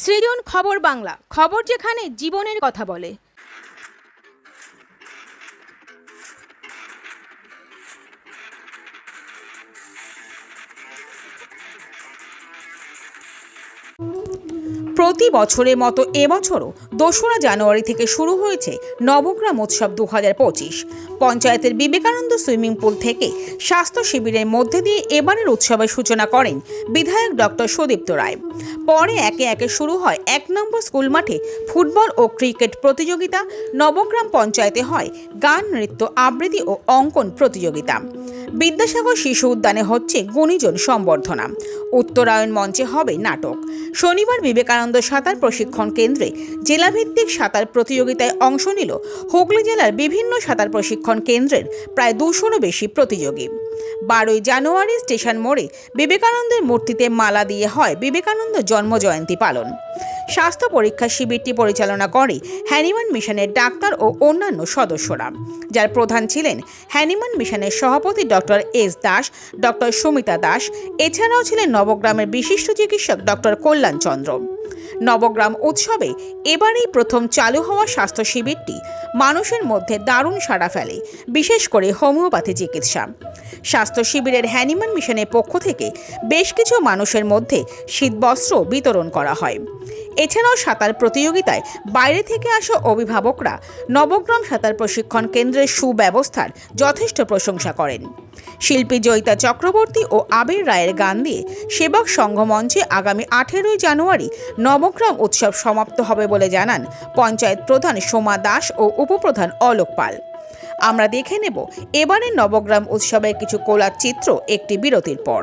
সৃজন খবর বাংলা, খবর যেখানে জীবনের কথা বলে। প্রতি বছরের মতো এবছরও দোসরা জানুয়ারি থেকে শুরু হয়েছে নবগ্রাম উৎসব দু হাজার পঁচিশ। পঞ্চায়েতের বিবেকানন্দ সুইমিং পুল থেকে স্বাস্থ্য শিবিরের মধ্যে দিয়ে এবারের উৎসবের সূচনা করেন বিধায়ক ডক্টর সুদীপ্ত রায়। পরে একে একে শুরু হয় এক নম্বর স্কুল মাঠে ফুটবল ও ক্রিকেট প্রতিযোগিতা, নবগ্রাম পঞ্চায়েতে হয় গান, নৃত্য আবৃত্তি ও অঙ্কন প্রতিযোগিতা। বিদ্যাসাগর শিশু উদ্যানে হচ্ছে গুণীজন সম্বর্ধনা। উত্তরায়ণ মঞ্চে হবে নাটক। শনিবার বিবেকানন্দ সাঁতার প্রশিক্ষণ কেন্দ্রে জেলাভিত্তিক সাঁতার প্রতিযোগিতায় অংশ নিল হুগলি জেলার বিভিন্ন সাঁতার প্রশিক্ষণ কেন্দ্রের প্রায় দুশোরও বেশি প্রতিযোগী। বারোই জানুয়ারি স্টেশন মোড়ে বিবেকানন্দের মূর্তিতে মালা দিয়ে হয় বিবেকানন্দ জন্মজয়ন্তী পালন। স্বাস্থ্য পরীক্ষা শিবিরটি পরিচালনা করে হ্যানিমান মিশনের ডাক্তার ও অন্যান্য সদস্যরা। যার প্রধান ছিলেন হ্যানিমান মিশনের সভাপতি doctor S Das, doctor Sumita Das, এছাড়াও ছিলেন নবগ্রামের বিশিষ্ট চিকিৎসক ডক্টর কল্যাণ চন্দ্র নবগ্রাম উৎসবে এবারেই প্রথম চালু হওয়া স্বাস্থ্য শিবিরটি মানুষের মধ্যে দারুণ সাড়া ফেলে, বিশেষ করে হোমিওপ্যাথি চিকিৎসা। স্বাস্থ্য শিবিরের হ্যানিমান মিশনের পক্ষ থেকে বেশ কিছু মানুষের মধ্যে শীতবস্ত্র বিতরণ করা হয়। এছাড়াও সাঁতার প্রতিযোগিতায় বাইরে থেকে আসা অভিভাবকরা নবগ্রাম সাঁতার প্রশিক্ষণ কেন্দ্রের সুব্যবস্থার যথেষ্ট প্রশংসা করেন। শিল্পী জয়িতা চক্রবর্তী ও আবির রায়ের গান দিয়ে সেবক সংঘ মঞ্চে আগামী আঠেরোই জানুয়ারি নবগ্রাম উৎসব সমাপ্ত হবে বলে জানান পঞ্চায়েত প্রধান সোমা দাস ও উপপ্রধান অলোক পাল। আমরা দেখে নেব এবারের নবগ্রাম উৎসবের কিছু কোলার চিত্র একটি বিরতির পর।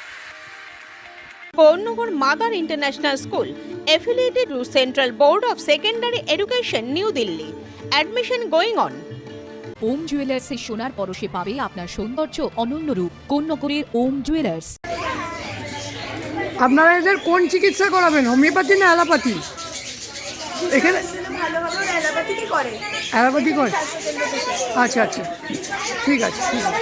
Konnagar mother international school affiliated to Central Board of Secondary Education, New Delhi. Admission going on. Om জুয়েলার্সের সোনার পরশে পাবে আপনার সৌন্দর্য অনন্য রূপ কোন্নগরের ওম জুয়েলার্স আপনারা এদের কোন চিকিৎসা করাবেন? হোমিওপ্যাথি না অ্যালোপ্যাথি? এখানে অ্যালোপ্যাথি করে। আচ্ছা আচ্ছা। ঠিক আছে ঠিক আছে।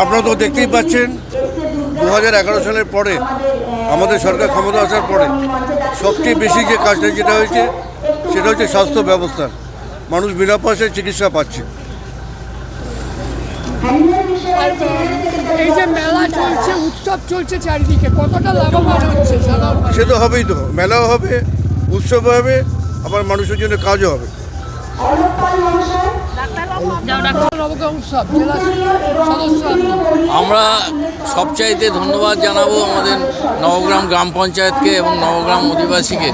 আপনারা তো দেখতেই পাচ্ছেন দু হাজার এগারো সালের পরে আমাদের সরকার ক্ষমতা আসার পরে সবচেয়ে বেশি যে কাজটা যেটা হয়েছে, সেটা হচ্ছে স্বাস্থ্য ব্যবস্থা। মানুষ বিনা পয়সায় চিকিৎসা পাচ্ছে। এই যে মেলা চলছে উৎসব চলছে চারিদিকে কতটা লাভবান হচ্ছে সে তো হবেই তো মেলাও হবে উৎসব হবে আবার মানুষের জন্য কাজও হবে। নবগ্রাম উৎসব জেলা আমরা সবচাইতে ধন্যবাদ জানাব আমাদের নবগ্রাম গ্রাম পঞ্চায়েতকে এবং নবগ্রাম অধিবাসীকে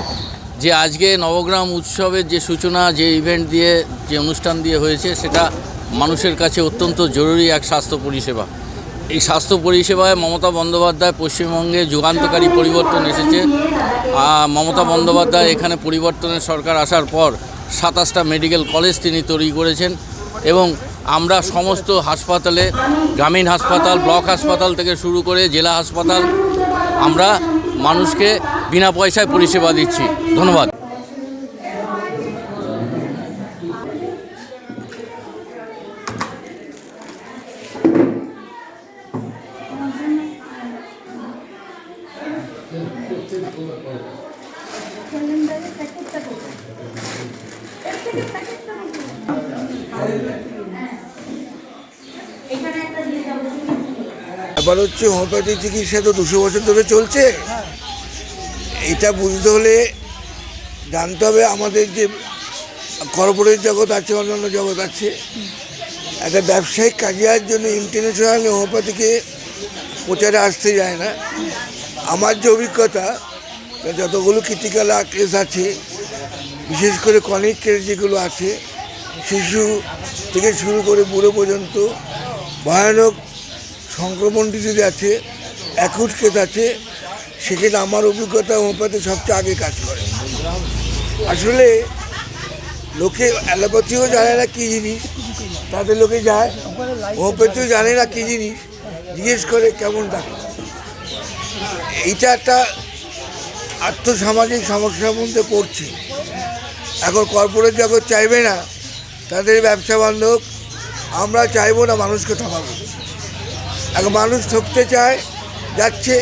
যে আজকে নবগ্রাম উৎসবের যে সূচনা যে ইভেন্ট দিয়ে যে অনুষ্ঠান দিয়ে হয়েছে সেটা মানুষের কাছে অত্যন্ত জরুরি এক স্বাস্থ্য পরিষেবা। এই স্বাস্থ্য পরিষেবায় মমতা বন্দ্যোপাধ্যায় পশ্চিমবঙ্গে যুগান্তকারী পরিবর্তন এসেছে। মমতা বন্দ্যোপাধ্যায় এখানে পরিবর্তনের সরকার আসার পর সাতাশটা মেডিকেল কলেজ তিনি তৈরি করেছেন এবং আমরা সমস্ত হাসপাতালে, গ্রামীণ হাসপাতাল, ব্লক হাসপাতাল থেকে শুরু করে জেলা হাসপাতাল আমরা মানুষকে বিনা পয়সায় পরিষেবা দিচ্ছি। ধন্যবাদ। ব্যাপার হচ্ছে হোমিওপ্যাথি চিকিৎসা তো দুশো বছর ধরে চলছে। এটা বুঝতে হলে জানতে হবে আমাদের যে কর্পোরেট জগৎ আছে, অন্যান্য জগৎ আছে। একটা ব্যবসায়িক কাজের জন্য ইন্টারন্যাশনাল হোমিওপ্যাথিকে প্রচারে আসতে যায় না। আমার যে অভিজ্ঞতা, যতগুলো ক্রিটিক্যাল কেস আছে, বিশেষ করে কনিক কেস যেগুলো আছে, শিশু থেকে শুরু করে বুড়ো পর্যন্ত ভয়ানক সংক্রমণ ডিজিজ আছে অ্যাকুট কেস আছে, সেক্ষেত্রে আমার অভিজ্ঞতা হোমিওপ্যাথি সবচেয়ে আগে কাজ করে। আসলে লোকে অ্যালোপ্যাথিও জানে না কী জিনিস, তাদের লোকে যায়, হোমিওপ্যাথিও জানে না কী জিনিস, জিজ্ঞেস করে কেমন ডাক্তার। এইটা একটা আর্থসামাজিক সমস্যার মধ্যে পড়ছে। এখন কর্পোরেট জগৎ চাইবে না, তাদের ব্যবসা বান্ধব, আমরা চাইব না মানুষকে ঠকাবো। এখন মানুষ ঠকতে চায়, যাচ্ছে,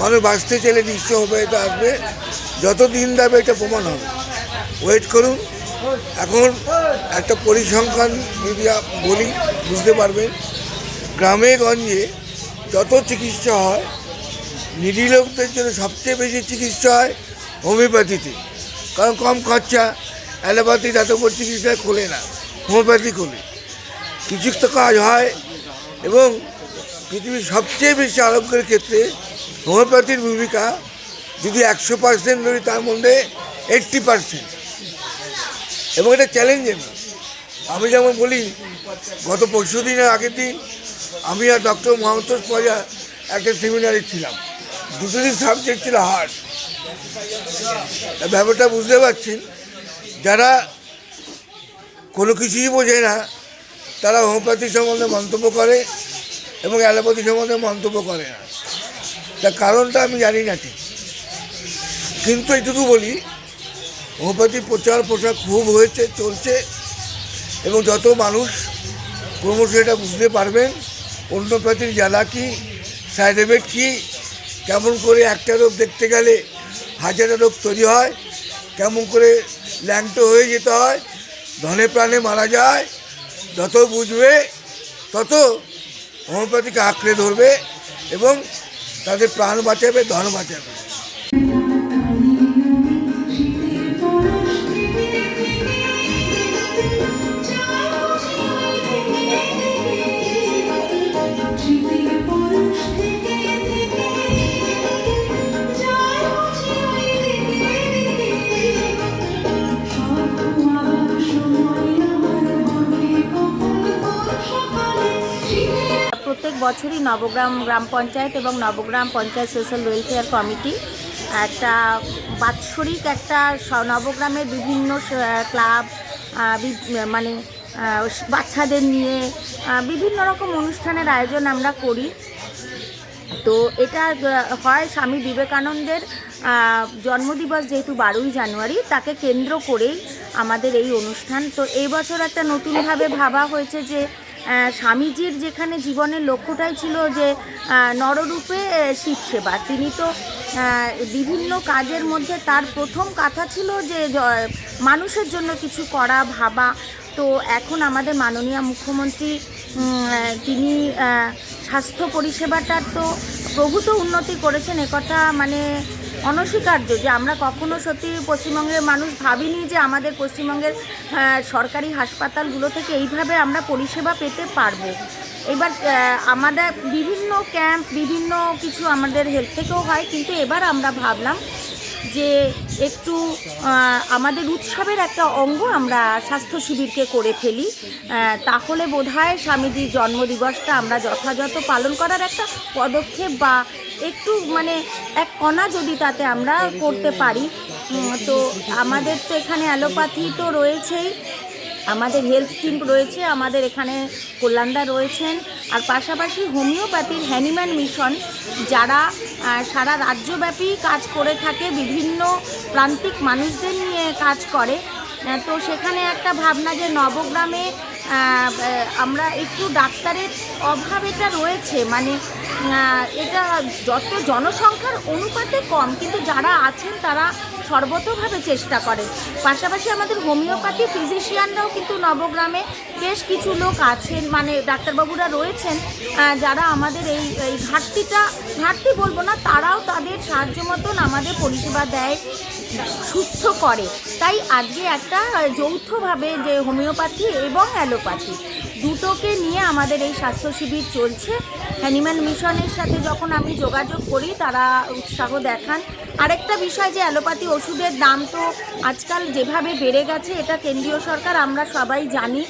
মানুষ বাঁচতে চাইলে নিশ্চয় হবে এটা আসবে। যত দিন যাবে এটা প্রমাণ হবে। ওয়েট করুন। এখন একটা পরিসংখ্যান মিডিয়া বলি, বুঝতে পারবেন। গ্রামে গঞ্জে যত চিকিৎসা হয় নিডি লোকদের জন্য সবচেয়ে বেশি চিকিৎসা হয় হোমিওপ্যাথিতে। কারণ কম খরচা, অ্যালোপ্যাথি এত বড় চিকিৎসা খোলে না, হোমিওপ্যাথি খোলে। কিছু তো কাজ হয় এবং পৃথিবীর সবচেয়ে বেশি আরোগ্যের ক্ষেত্রে হোমিওপ্যাথির ভূমিকা যদি একশো পার্সেন্ট ধরি, তার মধ্যে এইট্টি পার্সেন্ট। এবং এটা চ্যালেঞ্জের আমি যেমন বলি, গত পরশু দিনের আগের দিন আমি আর ডক্টর মহান্তোষ পজা একটা সেমিনারে ছিলাম। দুটোরই সাবজেক্ট ছিল হার্ট ব্যাপারটা বুঝতে পারছেন, যারা কোনো কিছুই বোঝে না, তারা হোমিওপ্যাথি সম্বন্ধে মন্তব্য করে এবং অ্যালোপ্যাথি সম্বন্ধে মন্তব্য করে না। তার কারণটা আমি জানি না ঠিক। কিন্তু এইটুকু বলি হোমিওপ্যাথি প্রচার প্রসার খুব হয়েছে, চলছে, এবং যত মানুষ ক্রমশ এটা বুঝতে পারবেন অন্যপ্যাথির জ্বালা কী সাইড এফেক্ট কী, কেমন করে একটা রোগ দেখতে গেলে হাজারটা রোগ তৈরি হয়, কেমন করে ল্যাংটো হয়ে যেতে হয়, ধনে প্রাণে মারা যায়, যত বুঝবে, তত হোমিওপ্যাথিকে আঁকড়ে ধরবে এবং তাদের প্রাণ বাঁচাবে ধন বাঁচাবে। প্রত্যেক বছরই নবগ্রাম গ্রাম পঞ্চায়েত এবং Nabagram panchayat social welfare committee একটা বাৎসরিক একটা নবগ্রামের বিভিন্ন ক্লাব মানে বাচ্চাদের নিয়ে বিভিন্ন রকম অনুষ্ঠানের আয়োজন আমরা করি। তো এটা হয় স্বামী বিবেকানন্দের জন্মদিবস যেহেতু বারোই জানুয়ারি, তাকে কেন্দ্র করেই আমাদের এই অনুষ্ঠান। তো এই বছর একটা নতুনভাবে ভাবা হয়েছে যে স্বামীজির যেখানে জীবনের লক্ষ্যটাই ছিল যে নররূপে শিব সেবা। তিনি তো বিভিন্ন কাজের মধ্যে তার প্রথম কথা ছিল যে মানুষের জন্য কিছু করা, ভাবা। তো এখন আমাদের মাননীয় মুখ্যমন্ত্রী তিনি স্বাস্থ্য পরিষেবাটার তো প্রভূত উন্নতি করেছেন। একথা মানে অনস্বীকার্য যে আমরা কখনো সত্যি পশ্চিমবঙ্গের মানুষ ভাবিনি যে আমাদের পশ্চিমবঙ্গের সরকারি হাসপাতালগুলো থেকে এইভাবে আমরা পরিষেবা পেতে পারব। এবার আমাদের বিভিন্ন ক্যাম্প বিভিন্ন কিছু আমাদের হেলথ থেকেও হয়, কিন্তু এবার আমরা ভাবলাম যে একটু আমাদের উৎসবের একটা অঙ্গ আমরা স্বাস্থ্য শিবিরকে করে ফেলি তাহলে বোধ হয় স্বামীজির জন্মদিবসটা আমরা যথাযথ পালন করার একটা পদক্ষেপ বা একটু মানে এক কণা যদি তাতে আমরা করতে পারি। তো আমাদের তো এখানে অ্যালোপ্যাথি তো রয়েছেই। আমাদের হেলথ টিম রয়েছে, আমাদের এখানে কল্যাণদা রয়েছেন, আর পাশাপাশি হোমিওপ্যাথির হ্যানিম্যান মিশন, যারা সারা রাজ্যব্যাপী কাজ করে থাকে, বিভিন্ন প্রান্তিক মানুষদের নিয়ে কাজ করে। তো সেখানে একটা ভাবনা যে নবগ্রামে আমরা একটু ডাক্তারের অভাব এটা রয়েছে মানে এটা যত জনসংখ্যার অনুপাতে কম, কিন্তু যারা আছেন তারা সর্বতভাবে চেষ্টা করে। পাশাপাশি আমাদের হোমিওপ্যাথি ফিজিশিয়ানরাও কিন্তু নবগ্রামে বেশ কিছু লোক আছেন। মানে ডাক্তারবাবুরা রয়েছেন যারা আমাদের এই এই ঘাটতিটা, ঘাটতি বলব না, তারাও তাদের সাহায্য মতন আমাদের পরিষেবা দেয়, সুস্থ করে। তাই আজকে একটা যৌথভাবে যে হোমিওপ্যাথি এবং অ্যালোপ্যাথি। দুটোকে নিয়ে আমাদের এই স্বাস্থ্য শিবির চলছে। অ্যানিম্যাল মিশনের সাথে যখন আমি যোগাযোগ করি, তারা উৎসাহ দেখান। আরেকটা বিষয় যে অ্যালোপ্যাথি ওষুধের দাম তো আজকাল যেভাবে বেড়ে গেছে, এটা কেন্দ্রীয় সরকার, আমরা সবাই জানি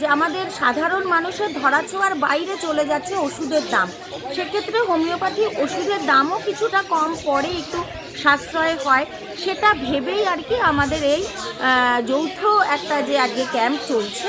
যে আমাদের সাধারণ মানুষের ধরাছোঁয়ার বাইরে চলে যাচ্ছে ওষুধের দাম। সেক্ষেত্রে হোমিওপ্যাথি ওষুধের দামও কিছুটা কম পড়ে একটু সাশ্রয় হয়। সেটা ভেবেই আর কি আমাদের এই যৌথ একটা যে আজকে ক্যাম্প চলছে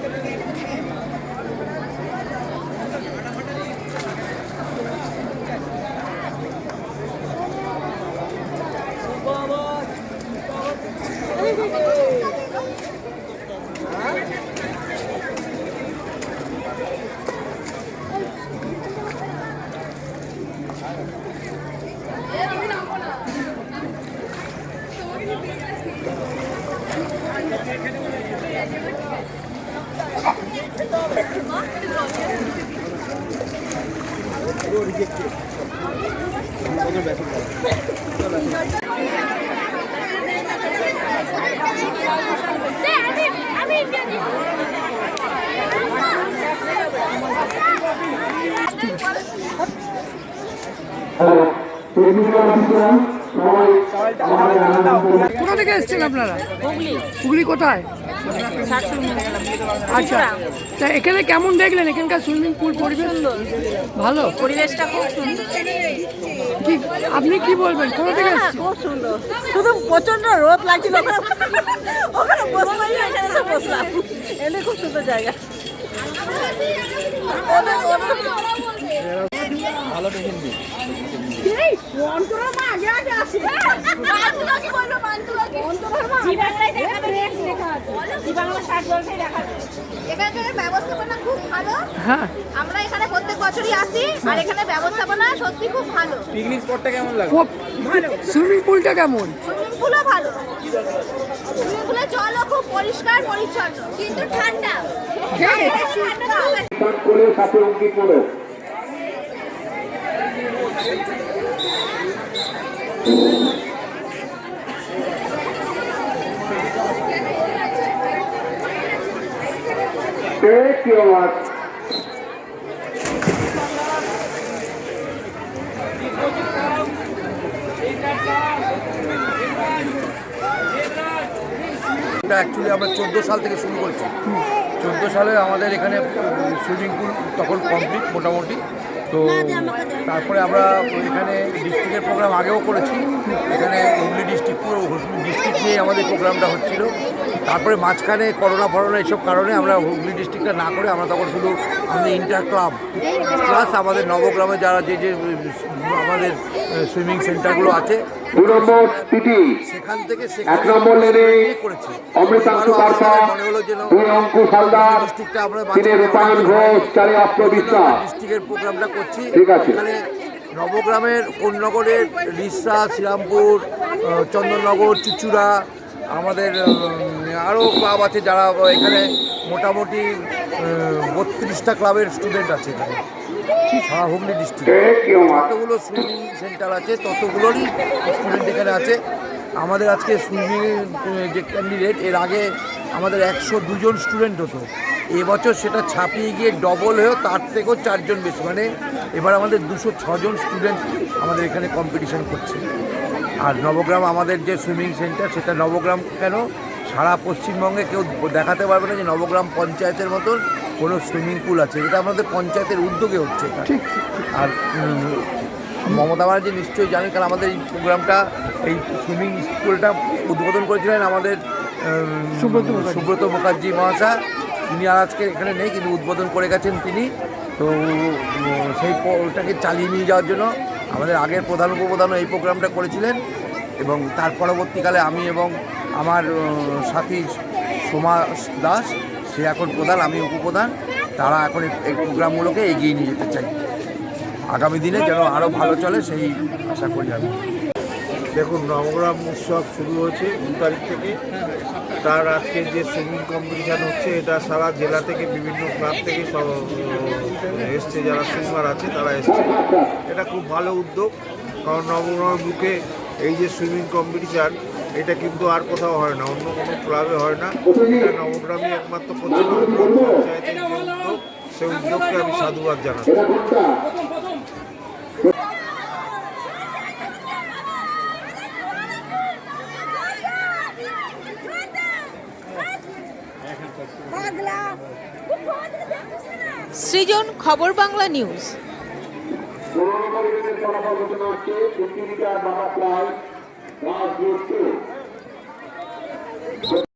কোথা থেকে এসেছেন আপনারা? হুগলি। কোথায়? আচ্ছা তা এখানে কেমন দেখলেন? এখানকার সুইমিং পুল পরিবেশ? ভালো? পরিবেশটা খুব সুন্দর। কি আপনি কি বলবেন? কোথা থেকে এসেছেন? খুব সুন্দর। শুধু প্রচণ্ড রোদ লাগছিল। ওখানে বসলাম এখানে বসলাম। এমনি খুব সুন্দর জায়গা। এই, অন্তরা মা আগে আগে আসে। জি বাংলায় দেখাবে, next দেখাবে। জি বাংলা। ষাট বয়সে দেখাবে। এখানকার ব্যবস্থাপনা খুব ভালো। হ্যাঁ। আমরা এখানে প্রত্যেক বছরই আসি আর এখানে ব্যবস্থাপনা সত্যি খুব ভালো। সুইমিং পুলটা কেমন? সুইমিং পুলও ভালো। সুইমিং পুলের জলও খুব পরিষ্কার পরিচ্ছন্ন। কিন্তু ঠান্ডা। ঠান্ডা হবে। এটা অ্যাকচুয়ালি আমরা চোদ্দ সাল থেকে শুরু করেছি চোদ্দ সালে আমাদের এখানে সুইমিং পুল তখন কমপ্লিট মোটামুটি তো তারপরে আমরা এখানে ডিস্ট্রিক্টের প্রোগ্রাম আগেও করেছি। এখানে হুগলি ডিস্ট্রিক্ট, পুরো হুগলি ডিস্ট্রিক্ট নিয়ে আমাদের প্রোগ্রামটা হচ্ছিল। তারপরে মাঝখানে করোনা ফরোনা এইসব কারণে আমরা হুগলি ডিস্ট্রিক্টটা না করে আমরা তখন শুধু আমাদের ইন্টার ক্লাব প্লাস আমাদের নবগ্রামে যারা যে যে, আমাদের সুইমিং সেন্টারগুলো আছে দু নম্বর এক নম্বর লেনে অমৃতাংশু বার্তা দুই হালদার তিনে রূপায়ণ ঘোষ চারে আত্মবিশ্বাস। প্রোগ্রামটা করছি। ঠিক আছে। নবগ্রামের কোন্নগরের রিসা শ্রীরামপুর চন্দননগর চুচুড়া আমাদের আরও ক্লাব আছে যারা এখানে মোটামুটি বত্রিশটা ক্লাবের স্টুডেন্ট আছে এখানে। হুগলি ডিস্ট্রিক্ট যতগুলো সুইমিং সেন্টার আছে, ততগুলোরই স্টুডেন্ট এখানে আছে। আমাদের আজকে সুইমিং যে ক্যান্ডিডেট এর আগে আমাদের একশো দুজন স্টুডেন্ট হতো। এবছর সেটা ছাপিয়ে গিয়ে ডবল হয়েও তার থেকেও চারজন বেশি। মানে এবার আমাদের দুশো ছজন স্টুডেন্ট আমাদের এখানে কম্পিটিশন করছে। আর নবগ্রাম আমাদের যে সুইমিং সেন্টার সেটা নবগ্রাম কেন? সারা পশ্চিমবঙ্গে কেউ দেখাতে পারবে না যে নবগ্রাম পঞ্চায়েতের মতন কোনো সুইমিং পুল আছে এটা আমাদের পঞ্চায়েতের উদ্যোগে হচ্ছে এটা। আর মমতা ব্যানার্জি নিশ্চয়ই জানেন কারণ আমাদের এই প্রোগ্রামটা এই সুইমিং স্কুলটা উদ্বোধন করেছিলেন আমাদের উম, সুব্রত মুখার্জি। মহাশয়। তিনি আর আজকে এখানে নেই কিন্তু উদ্বোধন করে গেছেন তিনি। তো সেই ওটাকে চালিয়ে নিয়ে যাওয়ার জন্য আমাদের আগের প্রধান উপপ্রধানও এই প্রোগ্রামটা করেছিলেন। এবং তার পরবর্তীকালে আমি এবং আমার সাথী সোমা দাস সে এখন প্রধান, আমি উপপ্রধান। তারা এখন এই- প্রোগ্রামগুলোকে এগিয়ে নিয়ে যেতে চাই। আগামী দিনে যেন আরও ভালো চলে সেই আশা করি আমি। দেখুন, নবগ্রাম উৎসব শুরু হয়েছে দু তারিখ থেকে। তার আজকে যে সুইমিং কম্পিটিশান হচ্ছে, এটা সারা জেলা থেকে বিভিন্ন ক্লাব থেকে সব এসছে, যারা সুইমার আছে, তারা এসছে। এটা খুব ভালো উদ্যোগ, কারণ নবগ্রাম বুকে এই যে সুইমিং কম্পিটিশান এটা কিন্তু আর কোথাও হয় না অন্য কোনো ক্লাবে হয় না। এটা নবগ্রামই একমাত্র করছে নবগ্রাম পঞ্চায়েতের যে উদ্যোগ সেই উদ্যোগকে আমি সাধুবাদ জানাচ্ছি। সৃজন খবর বাংলা নিউজ। ফলাফল ঘোষণা হচ্ছে বাবা প্রায় রাজনীতি